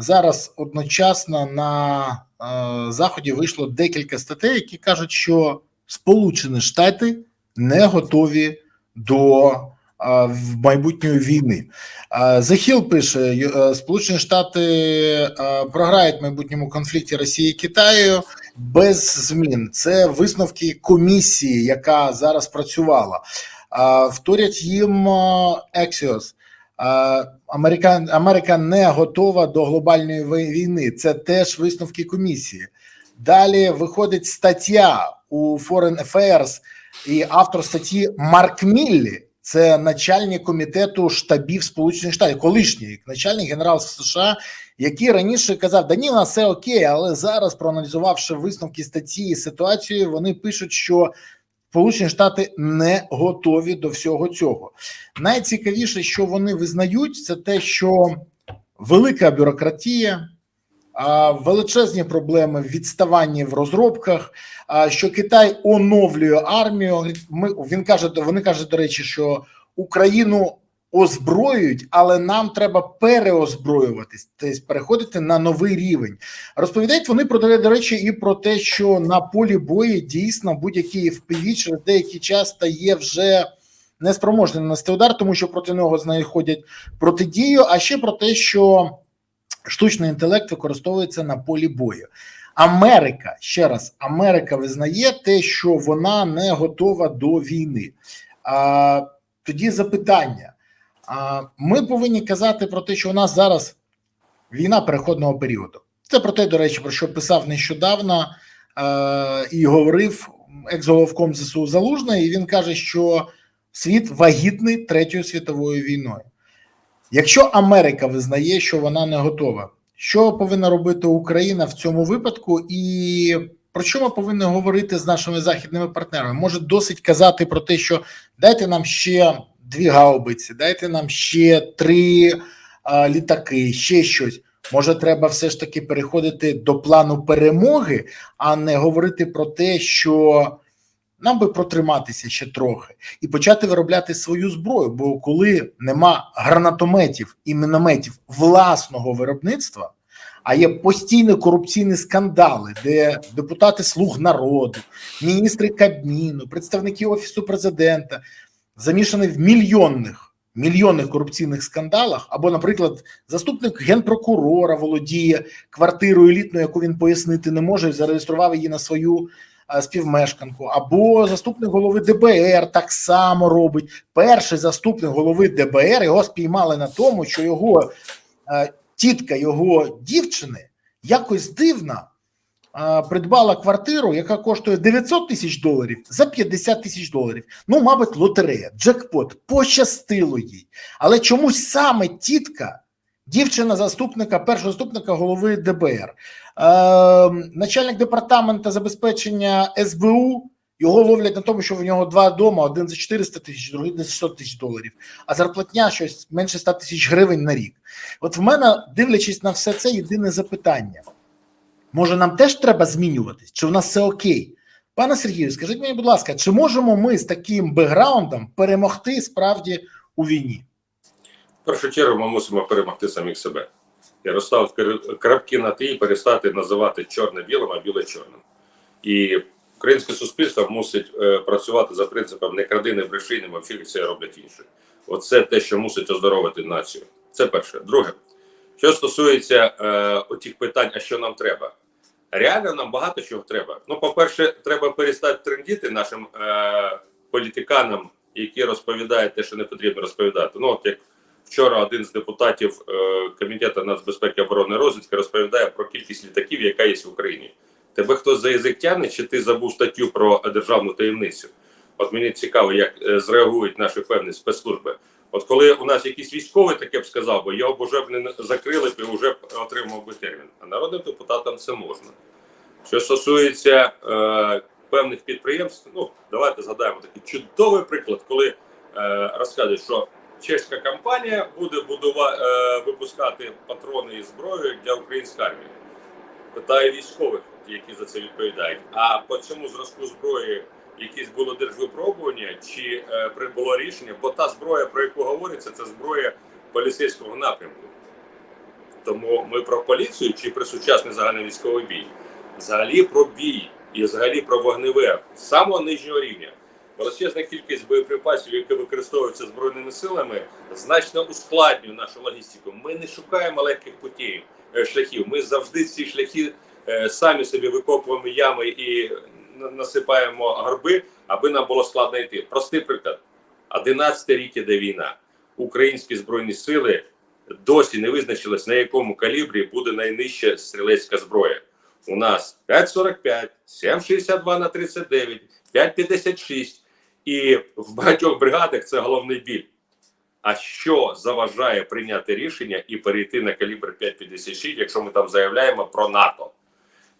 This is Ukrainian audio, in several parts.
зараз одночасно на е, заході вийшло декілька статей, які кажуть, що Сполучені Штати не готові до е, в майбутньої війни. Е, Захіл пише: Сполучені Штати програють в майбутньому конфлікті Росії і Китаю без змін. Це висновки комісії, яка зараз працювала. Вторять їм е, Axios. Е, Америка, Америка не готова до глобальної війни. Це теж висновки комісії. Далі виходить стаття у Foreign Affairs, і автор статті Марк Міллі. Це начальник комітету штабів Сполучених Штатів, колишній начальник генерал США, який раніше казав: да ні, у нас все окей, але зараз, проаналізувавши висновки статті і ситуацію, вони пишуть, що Сполучені Штати не готові до всього цього. Найцікавіше, що вони визнають, це те, що велика бюрократія, величезні проблеми в відставанні в розробках. Що Китай оновлює армію. Ми він каже, вони кажуть, до речі, що Україну озброюють, але нам треба переозброюватись, тобто переходити на новий рівень. Розповідають вони про до речі, і про те, що на полі бою дійсно будь-який FPV через деякий час стає вже неспроможним нести удар, тому що проти нього знаходять протидію. А ще про те, що штучний інтелект використовується на полі бою. Америка ще раз, Америка визнає те, що вона не готова до війни. А, тоді запитання: ми повинні казати про те, що у нас зараз війна переходного періоду. Це про те, до речі, про що писав нещодавно е, і говорив екс-головком ЗСУ Залужний, і він каже, що світ вагітний третьою світовою війною. Якщо Америка визнає, що вона не готова, що повинна робити Україна в цьому випадку, і про що ми повинні говорити з нашими західними партнерами? Може досить казати про те, що дайте нам ще дві гаубиці, дайте нам ще три а, літаки, ще щось. Може, треба все ж таки переходити до плану перемоги, а не говорити про те, що нам би протриматися ще трохи і почати виробляти свою зброю. Бо коли нема гранатометів і мінометів власного виробництва, а є постійні корупційні скандали, де депутати слуг народу, міністри Кабміну, представники офісу президента замішані в мільйонних мільйонних корупційних скандалах, або, наприклад, заступник генпрокурора володіє квартирою елітною, яку він пояснити не може, зареєстрував її на свою е, співмешканку, або заступник голови ДБР так само робить. Перший заступник голови ДБР його спіймали на тому, що його е, тітка його дівчини якось дивно придбала квартиру, яка коштує 900 тисяч доларів за 50 тисяч доларів. Ну, мабуть, лотерея, джекпот, пощастило їй. Але чомусь саме тітка, дівчина заступника, першого заступника голови ДБР, е, начальник департаменту забезпечення СБУ. Його ловлять на тому, що в нього два дома: один за 400 тисяч, другий за 600 тисяч доларів, а зарплатня щось менше 100 тисяч гривень на рік. От в мене, дивлячись на все це, єдине запитання: може, нам теж треба змінюватись? Чи в нас все окей? Пане Сергію, скажіть мені, будь ласка, чи можемо ми з таким бекграундом перемогти справді у війні? В першу чергу ми мусимо перемогти самих себе розставити крапки на ті і перестати називати чорне білим, а біле чорним. І українське суспільство мусить е, працювати за принципом не кради, не бреши, не мовчи, це роблять інші. Оце те, що мусить оздоровити націю. Це перше. Друге, що стосується е, отих питань, а що нам треба? Реально нам багато чого треба. Ну, по-перше, треба перестати трендіти нашим е, політиканам, які розповідають те, що не потрібно розповідати. Ну, от як вчора один з депутатів е, комітету нацбезпеки оборони розвідки розповідає про кількість літаків, яка є в Україні. Тебе хтось за язик тягне, чи ти забув статтю про державну таємницю? От мені цікаво, як е, зреагують наші певні спецслужби. От коли у нас якийсь військовий таке б сказав, бо його б уже б не закрили б і вже б отримав би термін. А народним депутатам це можна. Що стосується е, певних підприємств, ну давайте згадаємо такий чудовий приклад, коли е, розказують, що чеська компанія буде будува, е, випускати патрони і зброю для української армії. Питає військових, які за це відповідають. А по цьому зразку зброї якісь було держвипробування, чи е, прибуло рішення, бо та зброя, про яку говориться, це зброя поліцейського напрямку. Тому ми про поліцію чи про сучасний загальний військовий бій, взагалі про бій і взагалі про вогневе самого нижнього рівня. Величезна кількість боєприпасів, які використовуються збройними силами, значно ускладнює нашу логістику. Ми не шукаємо легких путів е, шляхів. Ми завжди ці шляхи е, самі собі викопуємо ями і насипаємо горби, аби нам було складно йти. Простий приклад: 11 рік іде війна. Українські збройні сили досі не визначились, на якому калібрі буде найнижча стрілецька зброя. У нас 5,45, 7,62 на 39, 5,56. І в багатьох бригадах це головний біль. А що заважає прийняти рішення і перейти на калібр 5,56, якщо ми там заявляємо про НАТО?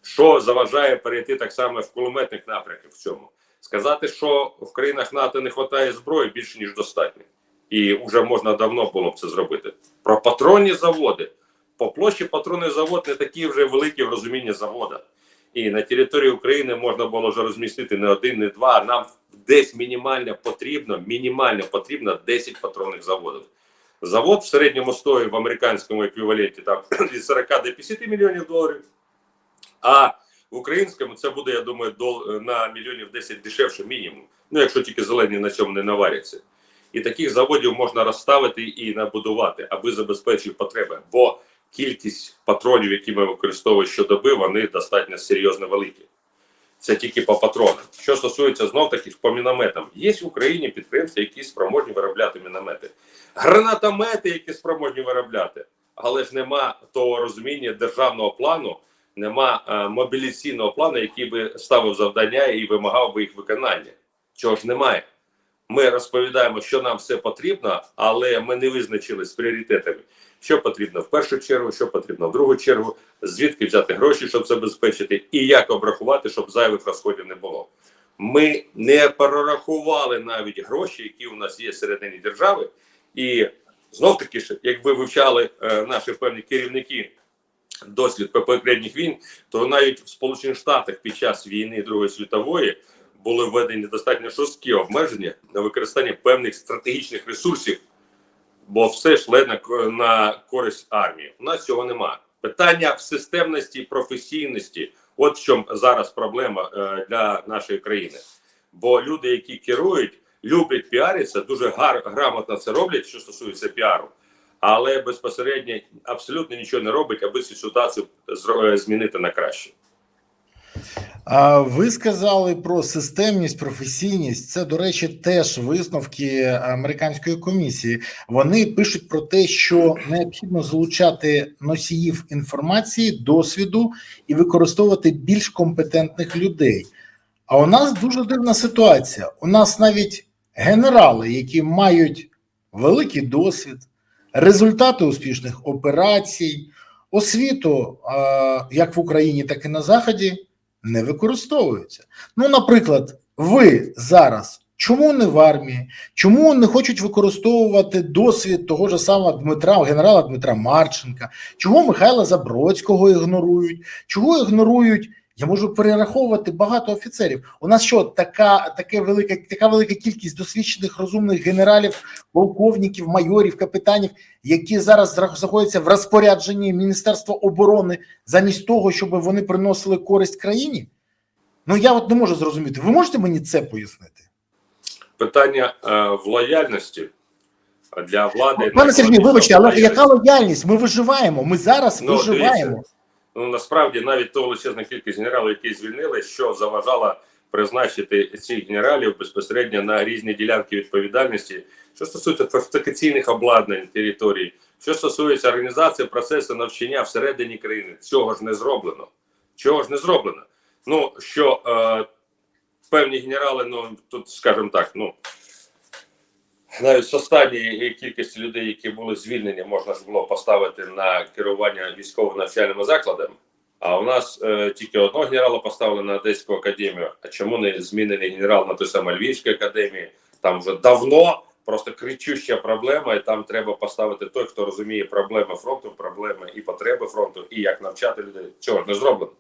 Що заважає перейти так само в кулеметних напрямках в цьому? Сказати, що в країнах НАТО не вистачає зброї більше ніж достатньо, і вже можна давно було б це зробити. Про патронні заводи. По площі патронний завод не такі вже великі в розумінні завода. І на території України можна було вже розмістити не один, не два. а Нам десь мінімально потрібно, мінімально потрібно 10 патронних заводів. Завод в середньому стоїть в американському еквіваленті там від 40 до 50 мільйонів доларів. А в українському це буде, я думаю, дол, на мільйонів 10 дешевше мінімум. Ну, якщо тільки зелені на цьому не наваряться. І таких заводів можна розставити і набудувати, аби забезпечити потреби. Бо кількість патронів, які ми використовуємо щодоби, вони достатньо серйозно великі. Це тільки по патронам. Що стосується знов таки по мінометам, є в Україні підприємства, які спроможні виробляти міномети, гранатомети, які спроможні виробляти, але ж нема того розуміння державного плану, нема е, мобілізаційного плану, який би ставив завдання і вимагав би їх виконання. Чого ж немає? Ми розповідаємо, що нам все потрібно, але ми не визначились з пріоритетами. Що потрібно в першу чергу, що потрібно в другу чергу, звідки взяти гроші, щоб забезпечити, і як обрахувати, щоб зайвих розходів не було. Ми не перерахували навіть гроші, які у нас є всередині держави, і знов таки якби вивчали е, наші певні керівники досвід попередніх війн, то навіть в Сполучених Штатах під час війни Другої світової були введені достатньо жорсткі обмеження на використання певних стратегічних ресурсів, бо все йшло на, на користь армії. У нас цього нема. Питання в системності, і професійності от в чому зараз проблема е, для нашої країни. Бо люди, які керують, люблять піаритися, дуже гар, грамотно це роблять, що стосується піару, але безпосередньо абсолютно нічого не робить, аби цю ситуацію е, змінити на краще. А ви сказали про системність, професійність. Це, до речі, теж висновки американської комісії. Вони пишуть про те, що необхідно залучати носіїв інформації, досвіду і використовувати більш компетентних людей. А у нас дуже дивна ситуація. У нас навіть генерали, які мають великий досвід, результати успішних операцій, освіту, як в Україні, так і на Заході не використовуються. Ну, наприклад, ви зараз чому не в армії? Чому не хочуть використовувати досвід того ж самого Дмитра, генерала Дмитра Марченка? Чого Михайла Забродського ігнорують? Чого ігнорують? Я можу перераховувати багато офіцерів. У нас що така, таке велика, така велика кількість досвідчених розумних генералів, полковників, майорів, капітанів, які зараз знаходяться в розпорядженні Міністерства оборони замість того, щоб вони приносили користь країні? Ну я от не можу зрозуміти. Ви можете мені це пояснити? Питання е, в лояльності для влади. Пане Сергію, вибачте, але яка лояльність? Ми виживаємо. Ми зараз Ну, виживаємо. дивіться, Ну насправді навіть то величезна кількість генералів, які звільнили, що заважало призначити цих генералів безпосередньо на різні ділянки відповідальності, що стосується фортифікаційних обладнань території, що стосується організації процесу навчання всередині країни, цього ж не зроблено. Чого ж не зроблено? Ну що е, певні генерали, ну тут скажімо так, ну навіть з останньої кількості людей, які були звільнені, можна ж було поставити на керування військово-навчальними закладами. А у нас е, тільки одного генерала поставили на Одеську академію. А чому не змінений генерал на той самий Львівській академії? Там вже давно просто кричуща проблема, і там треба поставити той, хто розуміє проблеми фронту, проблеми і потреби фронту, і як навчати людей. Цього ж не зроблено.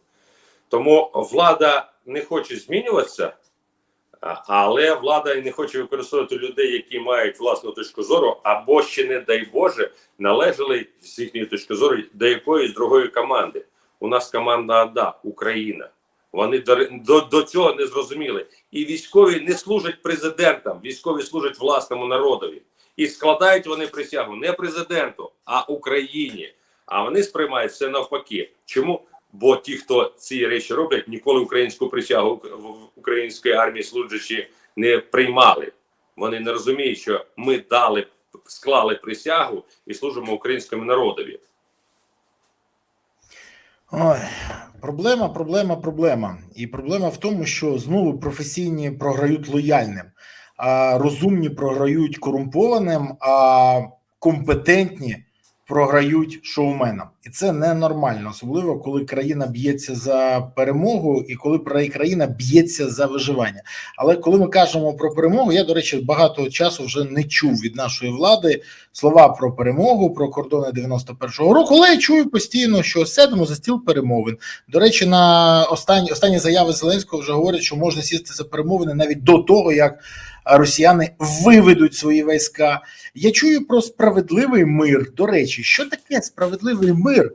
Тому влада не хоче змінюватися, Але влада і не хоче використовувати людей, які мають власну точку зору, або ще не дай Боже належали з їхньої точки зору до якоїсь другої команди. У нас команда АДА Україна. Вони до, до, до цього не зрозуміли. І військові не служать президентам, військові служать власному народові. І складають вони присягу не президенту, а Україні. А вони сприймають все навпаки. Чому? Бо ті, хто ці речі роблять, ніколи українську присягу в української армії служачі не приймали. Вони не розуміють, що ми дали, склали присягу і служимо українському народові. Ой, проблема, проблема, проблема. І проблема в тому, що знову професійні програють лояльним, а розумні програють корумпованим, а компетентні програють шоуменам. І це ненормально, особливо коли країна б'ється за перемогу і коли країна б'ється за виживання. Але коли ми кажемо про перемогу, я до речі багато часу вже не чув від нашої влади слова про перемогу, про кордони 91-го року, але я чую постійно, що сядемо за стіл перемовин. До речі, на останні останні заяви Зеленського вже говорять, що можна сісти за перемовини навіть до того, як росіяни виведуть свої війська. Я чую про справедливий мир. До речі, що таке справедливий мир?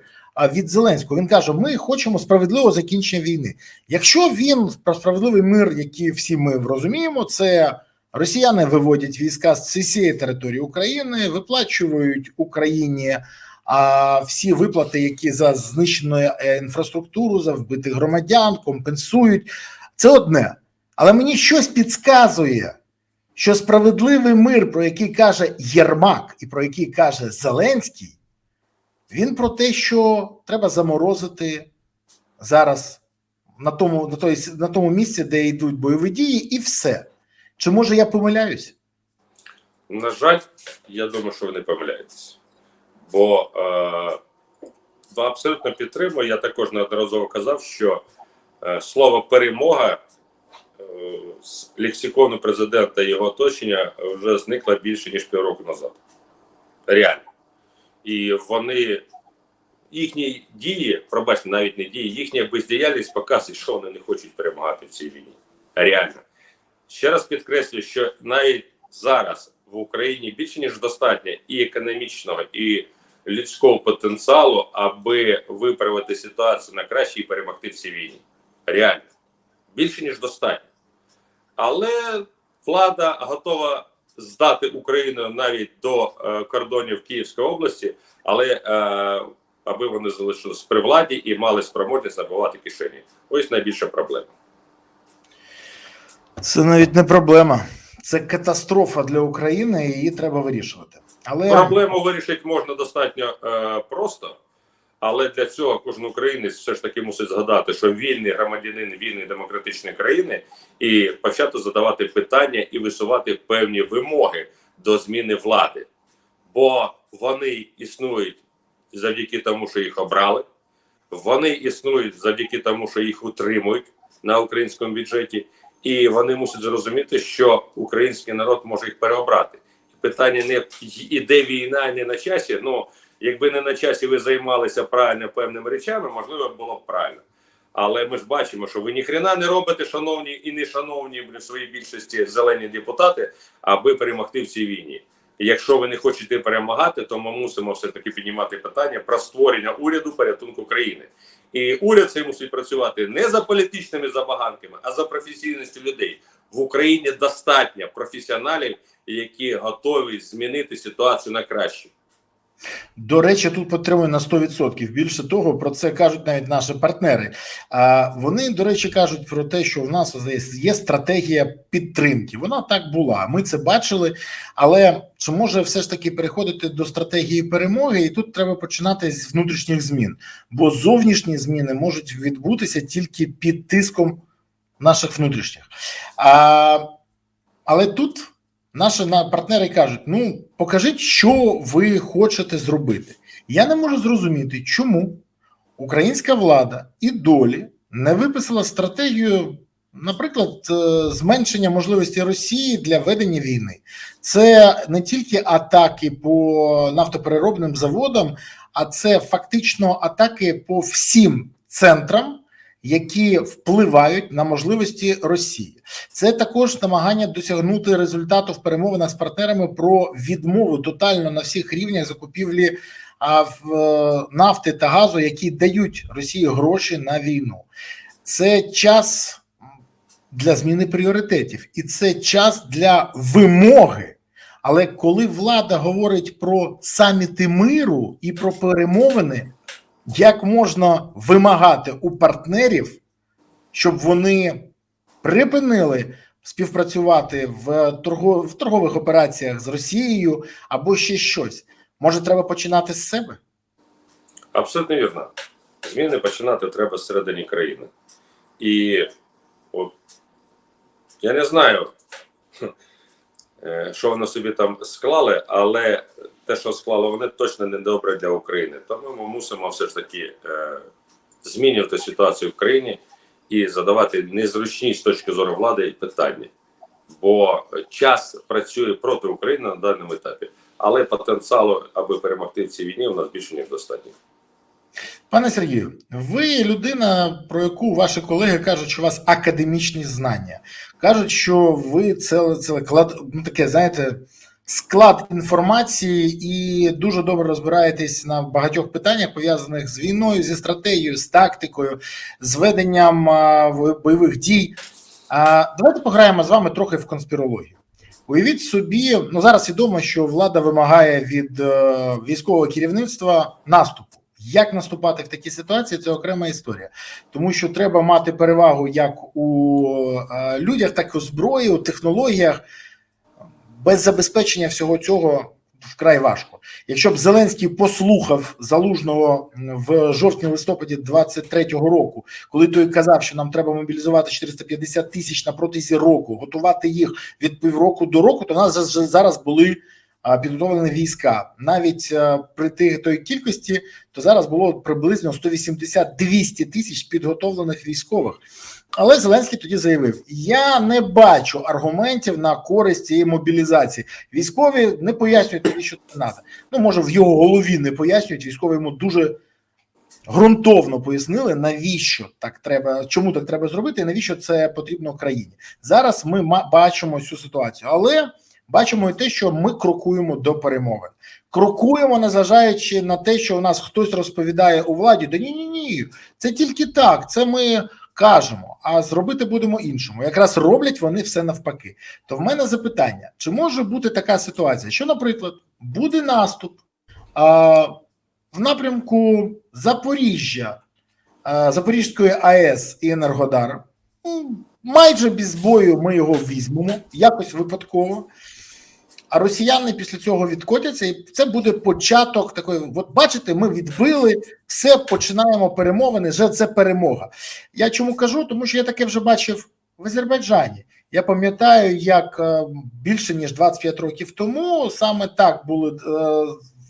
Від Зеленського він каже: ми хочемо справедливого закінчення війни. Якщо він про справедливий мир, який всі ми розуміємо, це Росіяни виводять війська з всієї території України, виплачують Україні а, всі виплати, які за знищену е, інфраструктуру, за вбитих громадян, компенсують. Це одне. Але мені щось підказує, що справедливий мир, про який каже Єрмак і про який каже Зеленський, він про те, що треба заморозити зараз на тому, на той, на тому місці, де йдуть бойові дії, і все. Чи може я помиляюсь? На жаль, я думаю, що ви не помиляєтесь. Бо е, абсолютно підтримую. Я також неодноразово казав, що е, слово перемога з лексикону президента і його оточення вже зникло більше ніж півроку назад. Реально. І вони, їхні дії, пробачте, навіть не дії, їхня бездіяльність показує, що вони не хочуть перемагати в цій війні. Реально. Ще раз підкреслюю, що навіть зараз в Україні більше ніж достатньо і економічного, і людського потенціалу, аби виправити ситуацію на краще і перемогти в цій війні. Реально більше ніж достатньо. Але влада готова здати Україну навіть до е, кордонів Київської області, але е, аби вони залишились при владі і мали спроможність набивати кишені. Ось найбільша проблема. Це навіть не проблема, це катастрофа для України, і її треба вирішувати. Але Проблему вирішити можна достатньо е, просто, але для цього кожен українець все ж таки мусить згадати, що вільний громадянин вільної демократичної країни і почати задавати питання і висувати певні вимоги до зміни влади, бо вони існують завдяки тому, що їх обрали, вони існують завдяки тому, що їх утримують на українському бюджеті, і вони мусять зрозуміти, що український народ може їх переобрати. Питання не іде війна, не на часі. Ну якби не на часі ви займалися правильно певними речами, можливо, було б правильно. Але ми ж бачимо, що ви ніхрена не робите, шановні і не шановні в своїй більшості зелені депутати, аби перемогти в цій війні. Якщо ви не хочете перемагати, то ми мусимо все таки піднімати питання про створення уряду порятунку країни. І уряд цей мусить працювати не за політичними забаганками, а за професійністю людей. В Україні достатньо професіоналів, які готові змінити ситуацію на краще. До речі, тут підтримую на 100%. Більше того, про це кажуть навіть наші партнери. А вони, до речі, кажуть про те, що в нас є стратегія підтримки. Вона так була. Ми це бачили. Але чи може все ж таки переходити до стратегії перемоги? І тут треба починати з внутрішніх змін, бо зовнішні зміни можуть відбутися тільки під тиском наших внутрішніх. А, Але тут. Наші на- партнери кажуть: ну покажіть, що ви хочете зробити. Я не можу зрозуміти, чому українська влада і долі не виписала стратегію, наприклад, е, зменшення можливості Росії для ведення війни. Це не тільки атаки по нафтопереробним заводам, а це фактично атаки по всім центрам, які впливають на можливості Росії. Це також намагання досягнути результату в перемовинах з партнерами про відмову тотально на всіх рівнях закупівлі е, нафти та газу, які дають Росії гроші на війну. Це час для зміни пріоритетів, і це час для вимоги. Але коли влада говорить про саміти миру і про перемовини, як можна вимагати у партнерів, щоб вони припинили співпрацювати в, торго, в торгових операціях з Росією або ще щось? Може, треба починати з себе? Абсолютно вірно. Зміни починати треба зсередині країни. І от я не знаю, що вони собі там склали, але те, що склали, вони точно не добре для України. Тому ми мусимо все ж таки е, змінювати ситуацію в країні і задавати незручні з точки зору влади питання. Бо час працює проти України на даному етапі, але потенціалу, аби перемогти в цій війні, у нас більше ніж достатньо. Пане Сергію, ви людина, про яку ваші колеги кажуть, що у вас академічні знання. Кажуть, що ви це, це клад, ну, таке, знаєте, склад інформації і дуже добре розбираєтесь на багатьох питаннях, пов'язаних з війною, зі стратегією, з тактикою, з веденням а, бойових дій. А, давайте пограємо з вами трохи в конспірологію. Уявіть собі, ну зараз відомо, що влада вимагає від е, військового керівництва наступу. Як наступати в такій ситуації, це окрема історія, тому що треба мати перевагу як у е, людях, так і у зброї, у технологіях. Без забезпечення всього цього вкрай важко. Якщо б Зеленський послухав залужного в жовтні-листопаді 23-го року, коли той казав, що нам треба мобілізувати 450 тисяч на протязі року, готувати їх від півроку до року, то в нас зараз були підготовлені війська. Навіть при тій той кількості, то зараз було приблизно 180-200 тисяч підготовлених військових. Але Зеленський тоді заявив: я не бачу аргументів на користь цієї мобілізації. Військові не пояснюють, навіщо це треба. Ну, може, в його голові не пояснюють. Військові йому дуже ґрунтовно пояснили, навіщо так треба, чому так треба зробити, і навіщо це потрібно країні. Зараз ми бачимо цю ситуацію, але бачимо і те, що ми крокуємо до перемоги. Крокуємо, незважаючи на те, що у нас хтось розповідає у владі, да ні, ні, ні, це тільки так. Це ми кажемо, а зробити будемо іншому. Якраз роблять вони все навпаки. То в мене запитання: чи може бути така ситуація, що, наприклад, буде наступ а, в напрямку Запоріжжя, а, Запорізької АЕС і Енергодар? Майже без бою ми його візьмемо, якось випадково. А росіяни після цього відкотяться, і це буде початок такої. От бачите, ми відбили все, починаємо перемовини. Вже це перемога. Я чому кажу? Тому що я таке вже бачив в Азербайджані. Я пам'ятаю, як е, більше ніж 25 років тому саме так була е,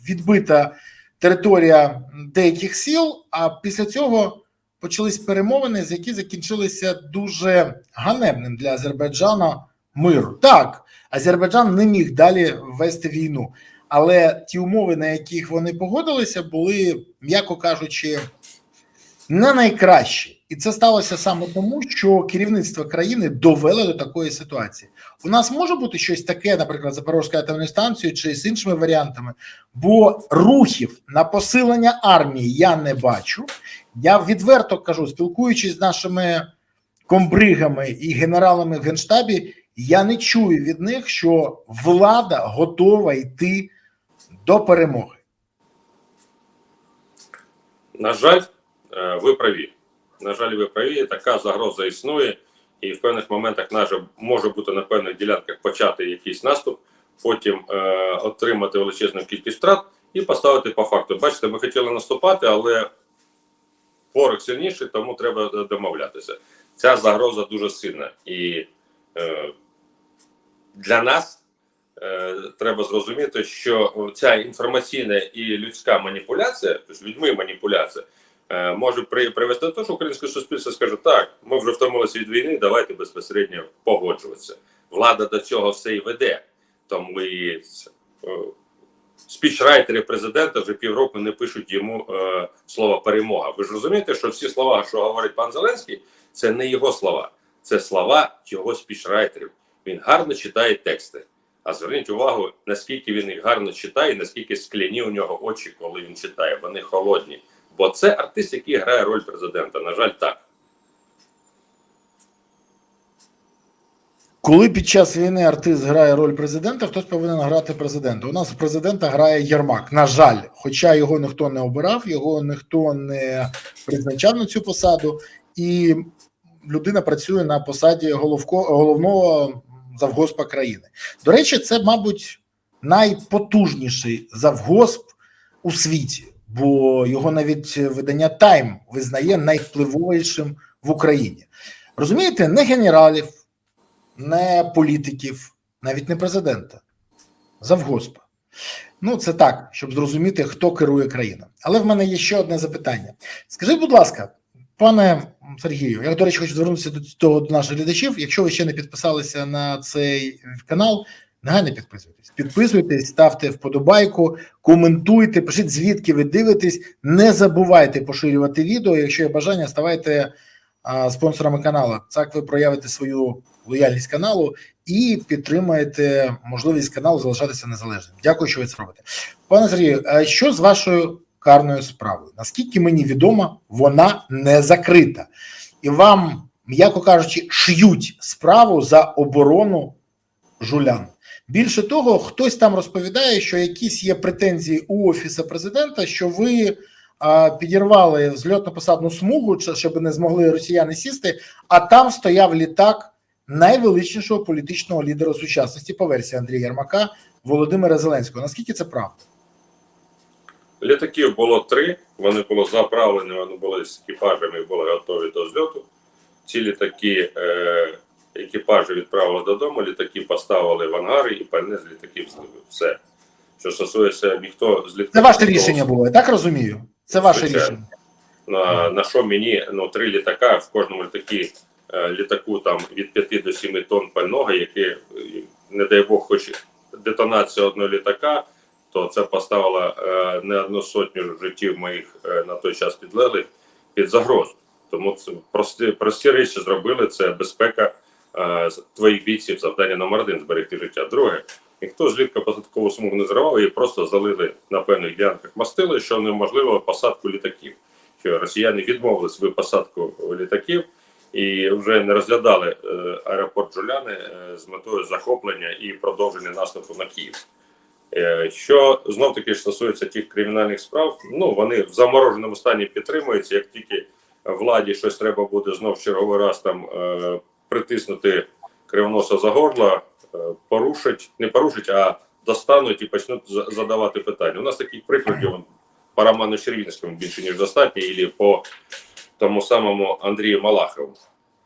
відбита територія деяких сіл. А після цього почались перемовини, з які закінчилися дуже ганебним для Азербайджана миру. Так, Азербайджан не міг далі вести війну, але ті умови, на яких вони погодилися, були, м'яко кажучи, не найкращі. І це сталося саме тому, що керівництво країни довело до такої ситуації. У нас може бути щось таке, наприклад, Запорізька атомної станції чи з іншими варіантами, бо рухів на посилення армії я не бачу. Я відверто кажу, спілкуючись з нашими комбригами і генералами в генштабі, я не чую від них, що влада готова йти до перемоги. На жаль, е, ви праві. На жаль, ви праві. Така загроза існує, і в певних моментах може бути на певних ділянках почати якийсь наступ, потім е, отримати величезну кількість втрат і поставити по факту. Бачите, ми хотіли наступати, але ворог сильніший, тому треба домовлятися. Ця загроза дуже сильна. І е, для нас е, треба зрозуміти, що ця інформаційна і людська маніпуляція, тобто людьми маніпуляція, е, може при, привести до того, що українське суспільство скаже, так, ми вже втомилися від війни, давайте безпосередньо погоджуватися. Влада до цього все і веде. Тому і е, спічрайтери президента вже півроку не пишуть йому е, слово перемога. Ви ж розумієте, що всі слова, що говорить пан Зеленський, це не його слова, це слова його спічрайтерів. Він гарно читає тексти. А зверніть увагу, наскільки він їх гарно читає, наскільки скляні у нього очі, коли він читає. Вони холодні. Бо це артист, який грає роль президента. На жаль, так. Коли під час війни артист грає роль президента, хтось повинен грати президента. У нас президента грає Єрмак. На жаль, хоча його ніхто не обирав, його ніхто не призначав на цю посаду, і людина працює на посаді головко, головного завгоспа країни. До речі, це, мабуть, найпотужніший завгосп у світі, бо його навіть видання Тайм визнає найвпливовішим в Україні. Розумієте, не генералів не політиків, навіть не президента, завгоспа. Ну, це так, щоб зрозуміти, хто керує країною. Але в мене є ще одне запитання. Скажіть, будь ласка, пане Сергію, я, до речі, хочу звернутися до того до наших глядачів. Якщо ви ще не підписалися на цей канал, негайно підписуйтесь. Підписуйтесь, ставте вподобайку, коментуйте, пишіть звідки ви дивитесь. Не забувайте поширювати відео. Якщо є бажання, ставайте а, спонсорами каналу. Так ви проявите свою лояльність каналу і підтримаєте можливість каналу залишатися незалежним. Дякую, що ви це робите. Пане Сергію, а що з вашою карною справою? Наскільки мені відомо, вона не закрита, і вам, м'яко кажучи, шиють справу за оборону жулян. Більше того, хтось там розповідає, що якісь є претензії у офісу президента, що ви а, підірвали зльотно-посадну смугу, щоб не змогли росіяни сісти, а там стояв літак найвеличнішого політичного лідера сучасності по версії Андрія Єрмака Володимира Зеленського. Наскільки це правда? Літаків було три, вони були заправлені, вони були з екіпажами були готові до зльоту. Ці літаки е, екіпажі відправили додому, літаки поставили в ангари і пальне з літаків злили. Все. Що стосується ніхто з літаків. Це ваше рішення було, я так розумію? Це ваше Звичайно. рішення. На, на що мені ну, три літака, в кожному літакі, е, літаку там від 5 до 7 тонн пального, яке, е, не дай Бог, хоч детонація одного літака, то це поставило е, не одну сотню життів моїх е, на той час підлеглих під загрозу. Тому це прості, прості речі зробили. Це безпека е, твоїх бійців, завдання номер один зберегти життя. Друге, ніхто злітка посадкову смугу не зривав, її просто залили на певних ділянках мастили, що неможливо посадку літаків. Що росіяни відмовились від посадку літаків і вже не розглядали аеропорт Джуляни з метою захоплення і продовження наступу на Київ. Е, Що знов таки стосується тих кримінальних справ, ну вони в замороженому стані підтримуються. Як тільки владі щось треба буде знов черговий раз там е, притиснути кривоноса за горло, е, порушать, не порушать, а достануть і почнуть задавати питання. У нас таких прикладів по Роману Червінському більше ніж достатньо, і по тому самому Андрію Малахову,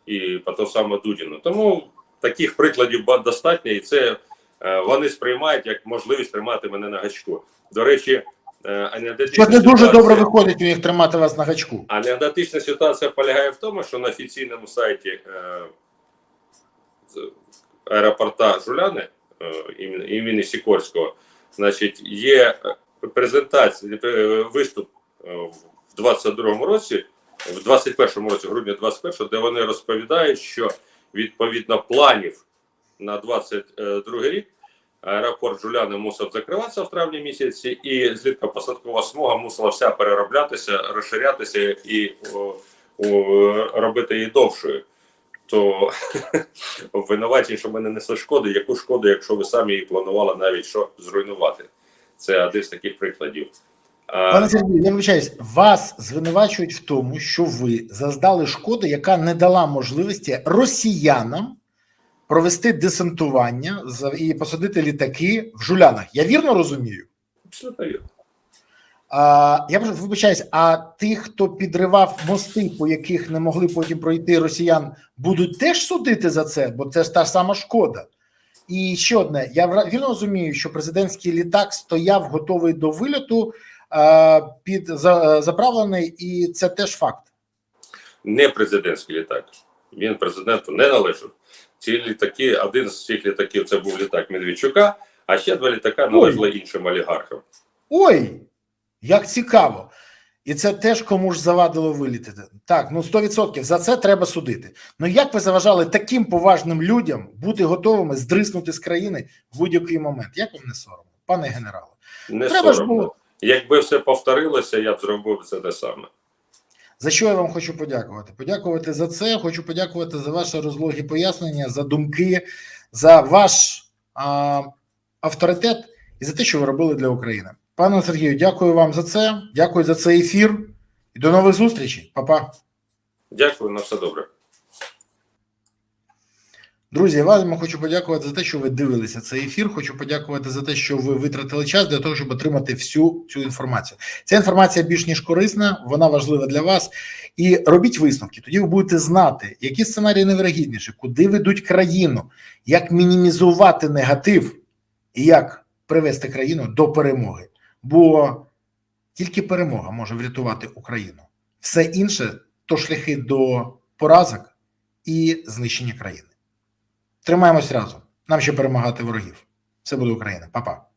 і по тому самому Дудіну. Тому таких прикладів достатньо, і це вони сприймають як можливість тримати мене на гачку. До речі, е, анекдотична Щось не дуже ситуація- добре виходить у них тримати вас на гачку. Анекдотична ситуація полягає в тому, що на офіційному сайті е, аеропорта Жуляни е, імені, Сікорського, значить, є е, презентація, е, виступ е, в 22-му році, в 21-му році, грудня 21-го, де вони розповідають, що відповідно планів на 22 рік аеропорт Жуляни мусив закриватися в травні місяці, і злітка посадкова смуга мусила вся перероблятися, розширятися і о, о, робити її довшою. То винуваті, що мене несе шкоду, яку шкоду, якщо ви самі її планували навіть що зруйнувати. Це один з таких прикладів. Пане Сергію, я вибачаюсь, вас звинувачують в тому, що ви заздали шкоду, яка не дала можливості росіянам провести десантування і посадити літаки в жулянах. Я вірно розумію? абсолютно вірно. А, я вибачаюсь, а тих, хто підривав мости, по яких не могли потім пройти росіян, будуть теж судити за це, бо це ж та ж сама шкода. І ще одне: я вірно розумію, що президентський літак стояв готовий до вильоту, під заправлений, і це теж факт. не президентський літак. Він президенту не належав. Ці літаки, один з цих літаків це був літак Медведчука, А ще два літака належали іншим олігархам. Ой, як цікаво. І це теж кому ж завадило вилітати. Так, ну 100% за це треба судити. Ну як ви заважали таким поважним людям бути готовими здриснути з країни в будь-який момент? Як вам не соромно, пане генерале? Не Треба ж соромно. було. Якби все повторилося, я б зробив це те саме. За що я вам хочу подякувати? Подякувати за це. Хочу подякувати за ваші розлогі пояснення, за думки, за ваш а, авторитет і за те, що ви робили для України. Пане Сергію, дякую вам за це. Дякую за цей ефір. І до нових зустрічей. Па-па. Дякую, на все добре. Друзі, вам хочу подякувати за те, що ви дивилися цей ефір. Хочу подякувати за те, що ви витратили час для того, щоб отримати всю цю інформацію. Ця інформація більш ніж корисна, вона важлива для вас. І робіть висновки. Тоді ви будете знати, які сценарії найвирогідніші, куди ведуть країну, як мінімізувати негатив і як привести країну до перемоги. Бо тільки перемога може врятувати Україну. Все інше то шляхи до поразок і знищення країни. Тримаємось разом. Нам ще перемагати ворогів. Все буде Україна. Па-па.